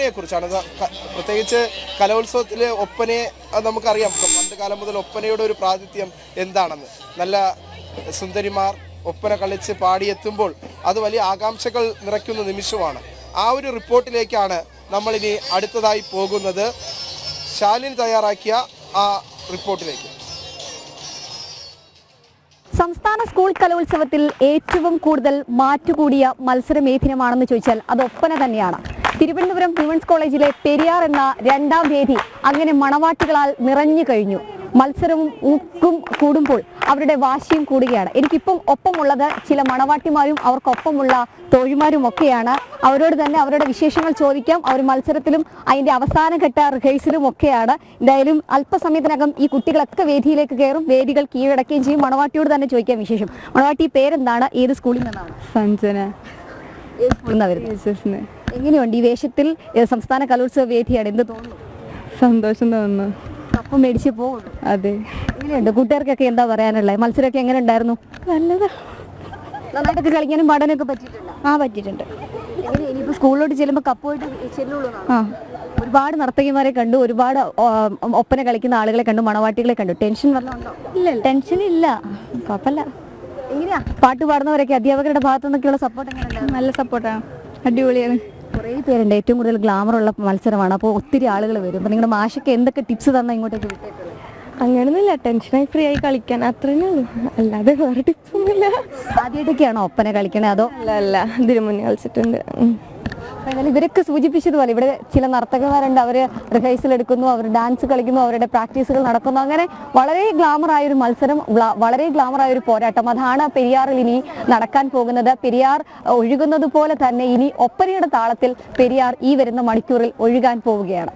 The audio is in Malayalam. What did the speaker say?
ഒപ്പനയെ കുറിച്ചാണ് പ്രത്യേകിച്ച് കലോത്സവത്തിലെ ഒപ്പനയെ നമുക്കറിയാം. പണ്ട് കാലം മുതൽ ഒപ്പനയുടെ ഒരു പ്രാതിഥ്യം എന്താണെന്ന്. നല്ല സുന്ദരിമാർ ഒപ്പന കളിച്ച് പാടിയെത്തുമ്പോൾ അത് വലിയ ആകാംക്ഷകൾ നിറയ്ക്കുന്ന നിമിഷമാണ്. ആ ഒരു റിപ്പോർട്ടിലേക്കാണ് നമ്മളിനി അടുത്തതായി പോകുന്നത്. ശാലിനി തയ്യാറാക്കിയ ആ റിപ്പോർട്ടിലേക്ക്. സംസ്ഥാന സ്കൂൾ കലോത്സവത്തിൽ ഏറ്റവും കൂടുതൽ മാറ്റുകൂടിയ മത്സരമേധിനമാണെന്ന് ചോദിച്ചാൽ അത് ഒപ്പന തന്നെയാണ്. തിരുവനന്തപുരം വിമൻസ് കോളേജിലെ പെരിയാർ എന്ന രണ്ടാം വേദി അങ്ങനെ മണവാട്ടികളാൽ നിറഞ്ഞു കഴിഞ്ഞു. മത്സരവും ഊക്കും കൂടുമ്പോൾ അവരുടെ വാശിയും കൂടുകയാണ്. എനിക്കിപ്പം ഒപ്പമുള്ളത് ചില മണവാട്ടിമാരും അവർക്കൊപ്പമുള്ള തോഴിമാരും ഒക്കെയാണ്. അവരോട് തന്നെ അവരുടെ വിശേഷങ്ങൾ ചോദിക്കാം. അവർ മത്സരത്തിലും അതിന്റെ അവസാനഘട്ട റിഹേഴ്സലും ഒക്കെയാണ്. എന്തായാലും അല്പസമയത്തിനകം ഈ കുട്ടികളൊക്കെ വേദിയിലേക്ക് കയറും. വേദികൾ കീഴടക്കുകയും ചെയ്യും. മണവാട്ടിയോട് തന്നെ ചോദിക്കാം വിശേഷം. മണവാട്ടി പേരെന്താണ്? ഏത് സ്കൂളിൽ നിന്നാണ്? സഞ്ജന. വരുന്നത്? എങ്ങനെയുണ്ട് ഈ വേഷത്തിൽ സംസ്ഥാന കലോത്സവ വേദിയാണ് എന്ത് തോന്നുന്നു? സന്തോഷം തോന്നുന്നു. കപ്പ് മേടിച്ച് പോകും അതെ. എങ്ങനെയുണ്ട്? കൂട്ടുകാർക്കൊക്കെ എന്താ പറയാനുള്ളത് മത്സരമൊക്കെ എങ്ങനെ ഉണ്ടായിരുന്നു നല്ലതാ. നന്നായിട്ടൊക്കെ കളിക്കാനും പാടാനൊക്കെ പറ്റിയിട്ടുണ്ട്? ആ പറ്റിയിട്ടുണ്ട്. ഇനിയിപ്പോ ഇനിയിപ്പോൾ സ്കൂളിലോട്ട് ചെല്ലുമ്പോൾ പോയിട്ട് ചെല്ലുള്ളൂ ആ. ഒരുപാട് നർത്തകിമാരെ കണ്ടു ഒരുപാട് ഒപ്പന കളിക്കുന്ന ആളുകളെ കണ്ടു മണവാട്ടികളെ കണ്ടു. ടെൻഷൻ വല്ലതും ഉണ്ടോ? ഇല്ല ടെൻഷൻ ഇല്ല കുഴപ്പമില്ല. പാട്ട് പാടുന്നവരൊക്കെ അധ്യാപകരുടെ ഭാഗത്തു നിന്നൊക്കെയുള്ള സപ്പോർട്ട് എങ്ങനെയുണ്ട്? നല്ല സപ്പോർട്ടാണ് അടിപൊളിയാണ്. കുറേ പേരുണ്ട്. ഏറ്റവും കൂടുതൽ ഗ്ലാമർ ഉള്ള മത്സരമാണ്. അപ്പോൾ ഒത്തിരി ആളുകൾ വരും. അപ്പോൾ നിങ്ങളുടെ മാഷൊക്കെ എന്തൊക്കെ ടിപ്സ് തന്നാൽ ഇങ്ങോട്ടേക്ക് വിട്ടേക്കുള്ളത് അങ്ങനൊന്നുമില്ല. ടെൻഷനായി ഫ്രീ ആയി കളിക്കാൻ അത്രേ ഉള്ളൂ. അല്ലാതെ വേറെ ടിപ്സൊന്നുമില്ല ആദ്യമായിട്ടൊക്കെയാണോ ഒപ്പന കളിക്കണേ? അതോ അല്ല അല്ല. ഇതിനു മുന്നേ കളിച്ചിട്ടുണ്ട്. അപ്പോൾ ഇവരൊക്കെ സൂചിപ്പിച്ചതുപോലെ ഇവിടെ ചില നർത്തകന്മാരുണ്ട് അവർ റിഹേഴ്സൽ എടുക്കുന്നു അവർ ഡാൻസ് കളിക്കുന്നു അവരുടെ പ്രാക്ടീസുകൾ നടക്കുന്നു. അങ്ങനെ വളരെ ഗ്ലാമർ ആയൊരു മത്സരം വളരെ ഗ്ലാമർ ആയ ഒരു പോരാട്ടം. അതാണ് പെരിയാറിൽ ഇനി നടക്കാൻ പോകുന്നത്. പെരിയാർ ഒഴുകുന്നത് പോലെ തന്നെ ഇനി ഒപ്പനയുടെ താളത്തിൽ പെരിയാർ ഈ വരുന്ന മണിക്കൂറിൽ ഒഴുകാൻ പോവുകയാണ്.